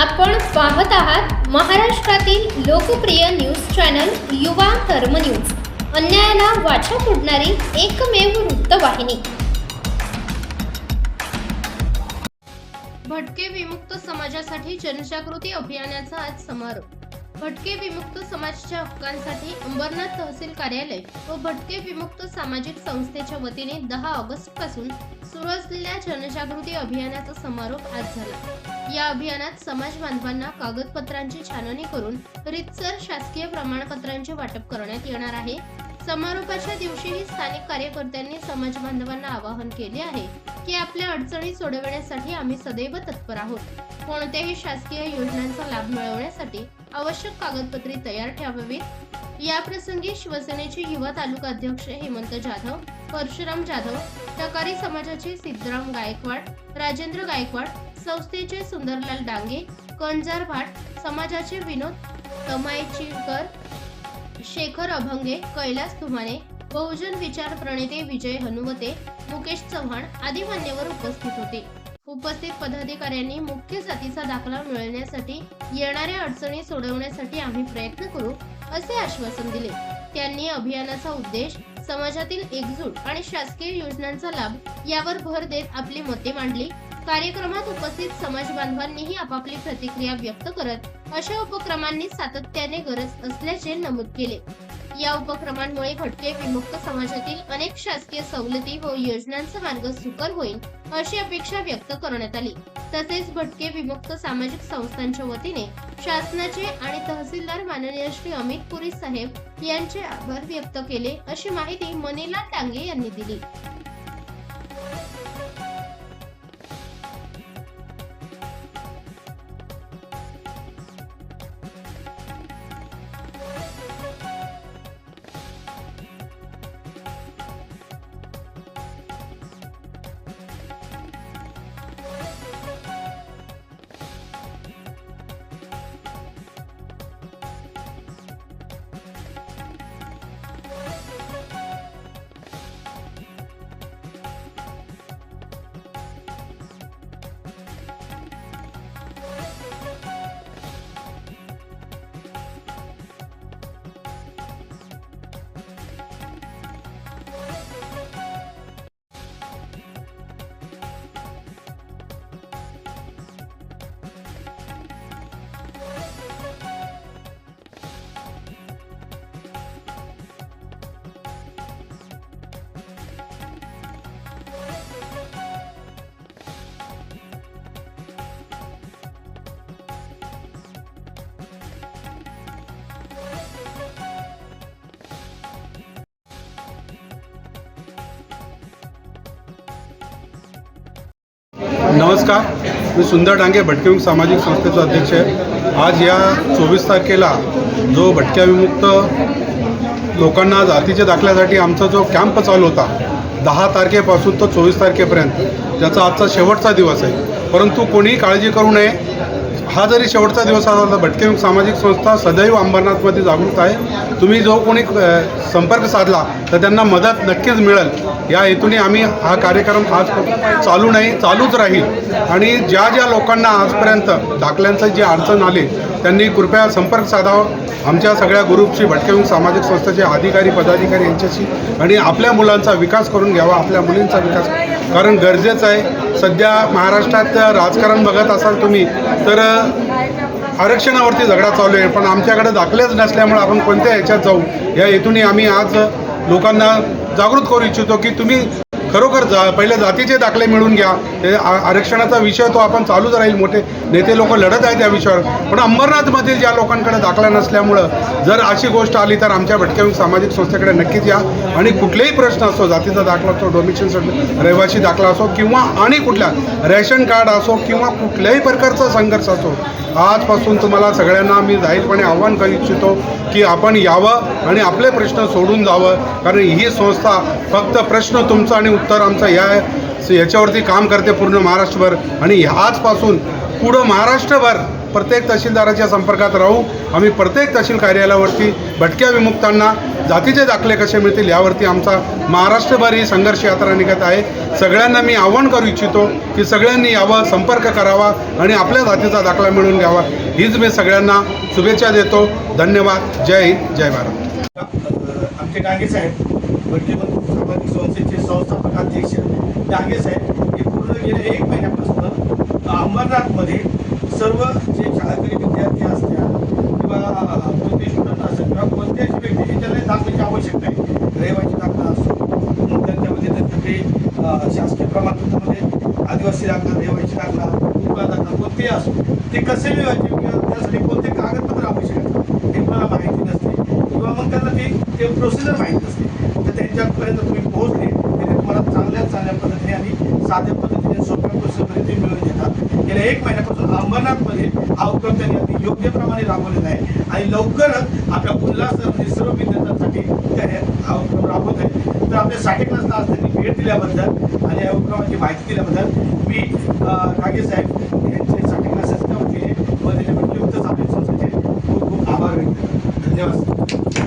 आपण पाहत आहात महाराष्ट्रातील लोकप्रिय न्यूज चॅनल युवा धर्म न्यूज. अन्यायाला वाचा फोडणारी एकमेव वृत्तवाहिनी. भटके विमुक्त समाजासाठी जनजागृती अभियानाचा आज समारोप. भटके विमुक्त समाजाच्या हक्कांसाठी अंबरनाथ तहसील कार्यालय व भटके विमुक्त सामाजिक संस्थेच्या वतीने दहा ऑगस्टपासून सुरू असलेल्या जनजागृती अभियानाचा समारोप आज झाला. या अभियानात समाज बांधवांना कागदपत्रांची छाननी करून रितसर शासकीय प्रमाणपत्रांचे वाटप करण्यात येणार आहे. समारोपाच्या दिवशीही स्थानिक कार्यकर्त्यांनी समाज बांधवांना आवाहन केले आहे की आपल्या अडचणी सोडवण्यासाठी आम्ही सदैव तत्पर आहोत. कोणत्याही शासकीय योजनांचा लाभ मिळवण्यासाठी आवश्यक कागदपत्रे तयार ठेवावीत. या प्रसंगी शिवसेनेचे युवा तालुका अध्यक्ष हेमंत जाधव परशुराम जाधव टकारी समाजाचे सिद्धराम गायकवाड राजेंद्र गायकवाड संस्थेचे सुंदरलाल डांगे कंजार भाट समाजाचे विनोद तमायचीकर शेखर अभंगे कैलास धुमाने बहुजन विचार प्रणेते विजय हनुमते मुकेश चव्हाण आदी मान्यवर उपस्थित होते. उपस्थित पदाधिकाऱ्यांनी मुख्य जातीचा दाखला मिळवण्यासाठी येणाऱ्या अडचणी सोडवण्यासाठी आम्ही प्रयत्न करू असे आश्वासन दिले. त्यांनी अभियानाचा उद्देश समाजातील एकजूट आणि शासकीय योजनांचा लाभ यावर भर देत आपली मते मांडली. कार्यक्रमात उपस्थित समाज बांधवांनीही आपापली प्रतिक्रिया व्यक्त करत अशा उपक्रमांनी सातत्याने गरज असल्याचे नमूद केले. या उपक्रमांमुळे भटके विमुक्त समाजातील अनेक शासकीय सवलती व योजनांचा मार्ग सुकर होईल अशी अपेक्षा व्यक्त करण्यात आली. तसेच भटके विमुक्त सामाजिक संस्थांच्या वतीने शासनाचे आणि तहसीलदार माननीय श्री अमित पुरी साहेब यांचे आभार व्यक्त केले अशी माहिती मनीलाल डांगे यांनी दिली. नमस्कार. मी सुंदर डांगे भटके सामाजिक संस्थेचा अध्यक्ष आहे. आज या चोवीस तारखेला जो भटक्या विमुक्त लोकांना जातीच्या दाखल्यासाठी आमचा जो कॅम्प चालू होता दहा तारखेपासून तो चोवीस तारखेपर्यंत ज्याचा आजचा शेवटचा दिवस आहे. परंतु कोणीही काळजी करू नये. हा जरी शेवटचा दिवस आला तर भटके सामाजिक संस्था सदैव अंबरनाथमध्ये जागृत आहे. तुम्ही जो कोणी संपर्क साधला तर त्यांना मदत नक्कीच मिळेल. या हेतूने आम्ही हा कार्यक्रम आज चालू नाही चालूच राहील. आणि ज्या ज्या लोकांना आजपर्यंत दाखल्यांचं जे अडचण आले त्यांनी कृपया संपर्क साधावा आमच्या सगळ्या ग्रुपशी भटके सामाजिक संस्थेचे अधिकारी पदाधिकारी यांच्याशी आणि आपल्या मुलांचा विकास करून घ्यावा आपल्या मुलींचा विकास. कारण गरजेचं आहे सध्या महाराष्ट्रात राजकारण बघत असाल तुम्ही तर आरक्षणावरती झगडा चालू आहे. पण आमच्याकडे दाखलेच नसल्यामुळे आपण कोणत्या ह्याच्यात जाऊ? या हेतूने आम्ही आज लोकांना जागृत करू इच्छितो की तुम्ही खरोखर जा पहिले जातीचे दाखले मिळून घ्या. हे आरक्षणाचा विषय तो आपण चालूच राहील मोठे नेते लोक लढत आहेत त्या विषयावर. पण अंबरनाथमधील ज्या लोकांकडे दाखला नसल्यामुळं जर अशी गोष्ट आली तर आमच्या भटक्या सामाजिक संस्थेकडे नक्कीच या. आणि कुठलेही प्रश्न असो जातीचा दाखला असो डोमिशन रहिवासी दाखला असो किंवा आणि कुठल्या रेशन कार्ड असो किंवा कुठल्याही प्रकारचा संघर्ष असो आजपासून तुम्हाला सगळ्यांना मी जाहीरपणे आव्हान करू इच्छितो की आपण यावं आणि आपले प्रश्न सोडून जावं. कारण ही संस्था फक्त प्रश्न तुमचा आणि उत्तर आमचं या याच्यावरती काम करते पूर्ण महाराष्ट्रभर. आणि आजपासून पुढं महाराष्ट्रभर प्रत्येक तहसीलदाराच्या संपर्कात राहू. आम्ही प्रत्येक तहसील कार्यालयावरती भटक्या विमुक्तांना जातीचे दाखले कसे मिळतील यावरती आमचा महाराष्ट्रभर ही संघर्ष यात्रा निघत आहे. सगळ्यांना मी आव्हान करू इच्छितो की सगळ्यांनी यावं संपर्क करावा आणि आपल्या जातीचा दाखला मिळवून घ्यावा. हीच मी सगळ्यांना शुभेच्छा देतो. धन्यवाद. जय हिंद जय भारत. आमचे डांगे साहेब भटके सामाजिक संस्थेचे संस्थापक अध्यक्ष. डांगे साहेब हे पूर्ण गेल्या एक महिन्यापासून अंबरनाथमध्ये सर्व जे शाळकरी विद्यार्थी असतात किंवा कोणते स्टुडंट असेल किंवा कोणत्याही व्यक्तीची त्याला दाखल्याची आवश्यकता आहे. रहिवासी दाखला असतो त्यांच्यामध्ये त्यांचं शासकीय प्रमाणपत्रामध्ये आदिवासी दाखला रहिवासी दाखला दाखला कोणतेही असो ते कसे मिळवायचे किंवा त्यासाठी कोणते कागदपत्र आवश्यक असतात हे मला माहिती नसते किंवा मग त्यांना ती ते प्रोसिजर माहीत नसते. तर त्यांच्यापर्यंत तुम्ही पोहोचले तरी तुम्हाला चांगल्या चांगल्या पद्धतीने आणि साध्या पद्धतीने सोप्या प्रोसेसमध्ये ते मिळून देतात. गेल्या एक महिन्यापासून अंबरनाथमध्ये हा उपक्रम त्यांनी अगदी योग्य प्रमाणे राबवलेला आहे. आणि लवकरच आपल्या उल्हासमध्ये सर्व विद्यार्थ्यांसाठी त्याने हा उपक्रम राबवत आहे तर आपल्या साठी क्लासला आज त्यांनी भेट दिल्याबद्दल आणि या उपक्रमाची माहिती दिल्याबद्दल मी अं, साहेब यांचे साठी क्लासेसच्या वतीने व त्याच्या आपल्या संस्थेचे खूप खूप आभार व्यक्त करतो. धन्यवाद.